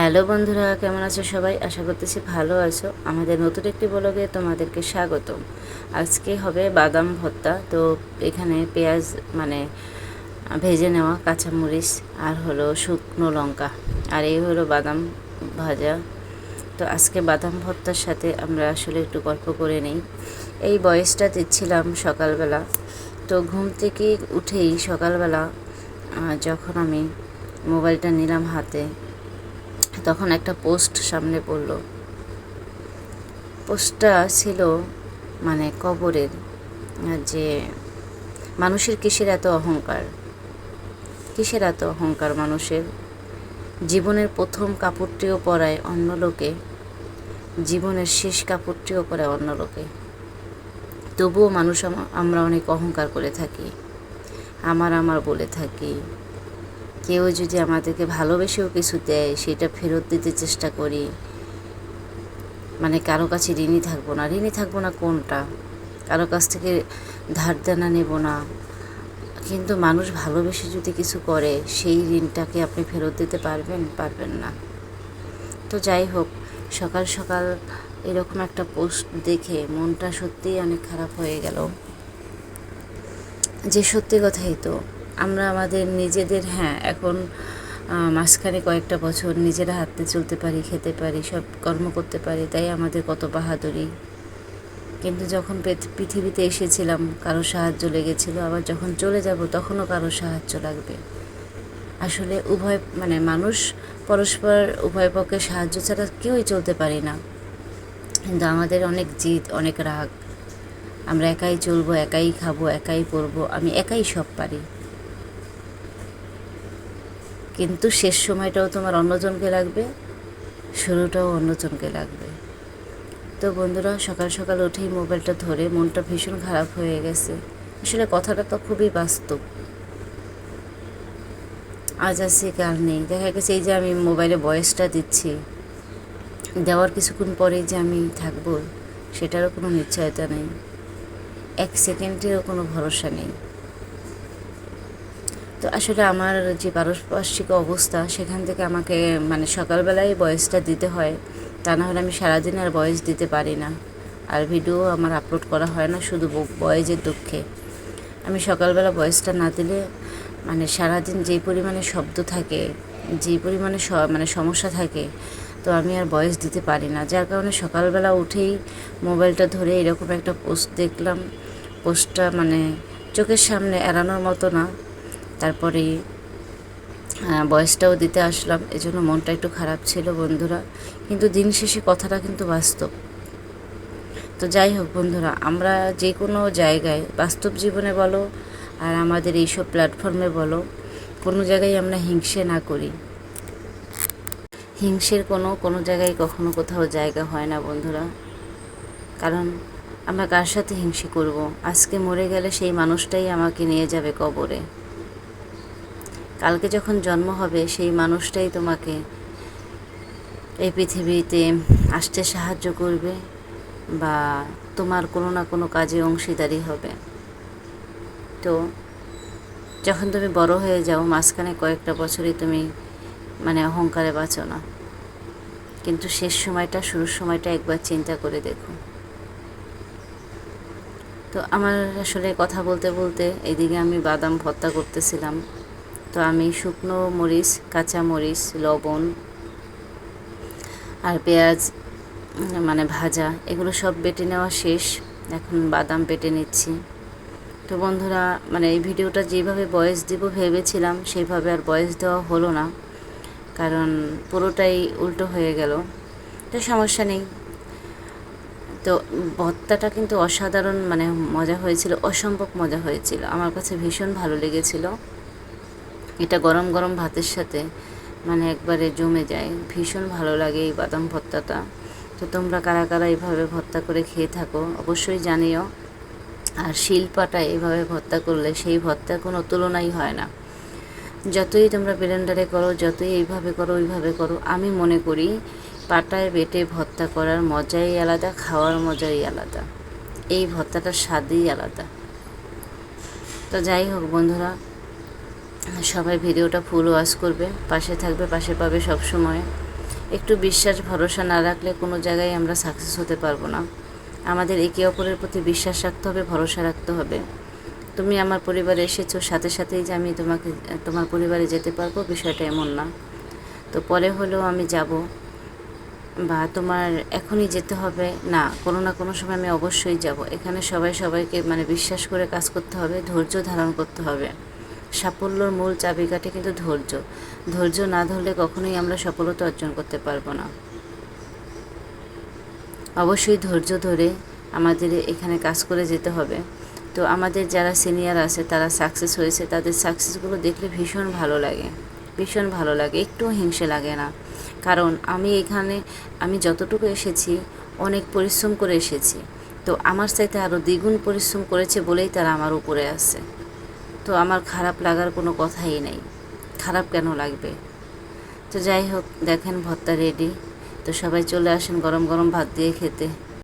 Hello বন্ধুরা, কেমন আছো সবাই? আশা করতেছি ভালো আছো। আমাদের নতুন একটি ব্লগে তোমাদেরকে স্বাগতম। আজকে হবে বাদাম ভর্তা। তো এখানে পেঁয়াজ মানে ভেজে নেওয়া কাঁচামরিচ আর হলো শুকনো লঙ্কা। আর এই হলো বাদাম ভাজা। তো আজকে বাদাম ভর্তার সাথে আমরা আসলে একটু গল্প করে নেই। এই বয়সটা দিচ্ছিলাম সকালবেলা। তো ঘুম থেকে উঠেই সকালবেলা যখন আমি মোবাইলটা নিলাম হাতে তখন একটা পোস্ট সামনে পড়ল। পোস্টটা ছিল মানে কবরের, যে মানুষের কিসের এত অহংকার? কিসের এত অহংকার মানুষের? জীবনের প্রথম কাপড়টিও পরায় অন্য লোকে, জীবনের শেষ কাপড়টিও পরায় অন্য লোকে। তবুও মানুষ আমরা অনেক অহংকার করে থাকি। আমার আমার বলে থাকি। কেউ যদি আমাদেরকে ভালোবেসেও কিছু দেয়, সেটা ফেরত দিতে চেষ্টা করি। মানে কারও কাছে ঋণী থাকব না। ঋণী থাকব না কোনটা? কারও কাছ থেকে ধার দেনা নেব না। কিন্তু মানুষ ভালোবেসে যদি কিছু করে, সেই ঋণটাকে আপনি ফেরত দিতে পারবেন? পারবেন না। তো যাই হোক, সকাল সকাল এরকম একটা পোস্ট দেখে মনটা সত্যিই অনেক খারাপ হয়ে গেল। যে সত্যি কথাই তো আমরা আমাদের নিজেদের হ্যাঁ এখন মাঝখানে কয়েকটা বছর নিজেরা হাঁটতে চলতে পারি, খেতে পারি, সব কর্ম করতে পারি, তাই আমাদের কত বাহাদুরি। কিন্তু যখন পৃথিবীতে এসেছিলাম, কারও সাহায্য লেগেছিল, আবার যখন চলে যাব, তখনও কারও সাহায্য লাগবে। আসলে উভয় মানে মানুষ পরস্পর, উভয় পক্ষে সাহায্য ছাড়া কেউই চলতে পারি না। কিন্তু আমাদের অনেক জিদ, অনেক রাগ। আমরা একাই চলবো, একাই খাব, একাই পরবো, আমি একাই সব পারি। কিন্তু শেষ সময়টাও তোমার অন্যজনকে লাগবে, শুরুটাও অন্যজনকে লাগবে। তো বন্ধুরা, সকাল সকাল উঠেই মোবাইলটা ধরে মনটা ভীষণ খারাপ হয়ে গেছে। আসলে কথাটা তো খুবই বাস্তব। আজ আছে কাল নেই। দেখা গেছে এই যে আমি মোবাইলে বয়সটা দিচ্ছি। দেওয়ার কিছুক্ষণ পরেই যে আমি থাকব, সেটারও কোনো নিশ্চয়তা নেই। এক সেকেন্ডেরও কোনো ভরসা নেই। তো আসলে আমার যে পারস্পর্শিক অবস্থা, সেখান থেকে আমাকে মানে সকালবেলায় বয়সটা দিতে হয়। তা না হলে আমি সারাদিন আর বয়স দিতে পারি না। আর ভিডিও আমার আপলোড করা হয় না, শুধু বয়েজের দুঃখে। আমি সকালবেলা বয়সটা না দিলে মানে সারাদিন যেই পরিমাণে শব্দ থাকে, যেই পরিমাণে মানে সমস্যা থাকে, তো আমি আর বয়স দিতে পারি না। যার কারণে সকালবেলা উঠেই মোবাইলটা ধরে এরকম একটা পোস্ট দেখলাম। পোস্টটা মানে চোখের সামনে এড়ানোর মতো না। তারপরে বয়সটাও দিতে আসলাম, এজন্য মনটা একটু খারাপ ছিল বন্ধুরা। কিন্তু দিন শেষে কথাটা কিন্তু বাস্তব। তো যাই হোক বন্ধুরা, আমরা যে কোনো জায়গায়, বাস্তব জীবনে বলো আর আমাদের এইসব প্ল্যাটফর্মে বলো, কোনো জায়গায় আমরা হিংসে না করি। হিংসের কোনো কোনো জায়গায় কখনো কোথাও জায়গা হয় না বন্ধুরা। কারণ আমরা কার সাথে হিংসে করব? আজকে মরে গেলে সেই মানুষটাই আমাকে নিয়ে যাবে কবরে। কালকে যখন জন্ম হবে, সেই মানুষটাই তোমাকে এই পৃথিবীতে আসতে সাহায্য করবে বা তোমার কোনো না কোনো কাজে অংশীদারি হবে। তো যখন তুমি বড় হয়ে যাও, মাঝখানে কয়েকটা বছরই তুমি মানে অহংকারে বাঁচো না। কিন্তু শেষ সময়টা, শুরুর সময়টা একবার চিন্তা করে দেখো। তো আমার আসলে কথা বলতে বলতে এদিকে আমি বাদাম ভর্তা করতেছিলাম। তো আমি শুকনো মরিচ, কাঁচা মরিচ, লবণ আর পেঁয়াজ মানে ভাজা, এগুলো সব বেটে নেওয়া শেষ। এখন বাদাম বেটে নিচ্ছি। তো বন্ধুরা মানে এই ভিডিওটা যেভাবে বয়স দিব ভেবেছিলাম সেইভাবে আর বয়স দেওয়া হলো না। কারণ পুরোটাই উল্টো হয়ে গেল। তো সমস্যা নেই। তো ভর্তাটা কিন্তু অসাধারণ মানে মজা হয়েছিল, অসম্ভব মজা হয়েছিল। আমার কাছে ভীষণ ভালো লেগেছিল। এটা গরম গরম ভাতের সাথে মানে একবারে জমে যায়। ভীষণ ভালো লাগে এই বাদাম ভর্তাটা। তো তোমরা কারা কারা এইভাবে ভর্তা করে খেয়ে থাকো, অবশ্যই জানিও। আর শিলপাটা এইভাবে ভর্তা করলে সেই ভর্তার কোনো তুলনাই হয় না। যতই তোমরা ব্লেন্ডারে করো, যতই এইভাবে করো, ওইভাবে করো, আমি মনে করি পাটায় বেটে ভর্তা করার মজাই আলাদা, খাওয়ার মজাই আলাদা। এই ভর্তাটার স্বাদই আলাদা। তো যাই হোক বন্ধুরা সবাই ভিডিওটা ফুল ওয়াশ করবে, পাশে থাকবে, পাশে পাবে সব সময়। একটু বিশ্বাস, ভরসা না রাখলে কোনো জায়গায় আমরা সাকসেস হতে পারব না। আমাদের একে অপরের প্রতি বিশ্বাস রাখতে হবে, ভরসা রাখতে হবে। তুমি আমার পরিবারে এসেছ, সাথে সাথেই যে আমি তোমাকে, তোমার পরিবারে যেতে পারব বিষয়টা এমন না। তো পরে হলেও আমি যাব। বা তোমার এখনই যেতে হবে, না, কোনো না কোনো সময় আমি অবশ্যই যাব। এখানে সবাই সবাইকে মানে বিশ্বাস করে কাজ করতে হবে, ধৈর্য ধারণ করতে হবে। সাফল্যর মূল চাবিকাঠি কিন্তু ধৈর্য। ধৈর্য না ধরলে কখনোই আমরা সফলতা অর্জন করতে পারব না। অবশ্যই ধৈর্য ধরে আমাদের এখানে কাজ করে যেতে হবে। তো আমাদের যারা সিনিয়র আছে, তারা সাকসেস হয়েছে, তাদের সাকসেসগুলো দেখলে ভীষণ ভালো লাগে। ভীষণ ভালো লাগে একটুও হিংসে লাগে না। কারণ আমি এখানে, আমি যতটুকু এসেছি, অনেক পরিশ্রম করে এসেছি। তো আমার চাইতে আরও দ্বিগুণ পরিশ্রম করেছে বলেই তারা আমার উপরে আছে। তো আমার খারাপ লাগার কোনো কথাই নাই। খারাপ কেন লাগবে? তো যাই হোক, দেখেন ভর্তা রেডি তো সবাই চলে আসেন গরম গরম ভাত দিয়ে খেতে।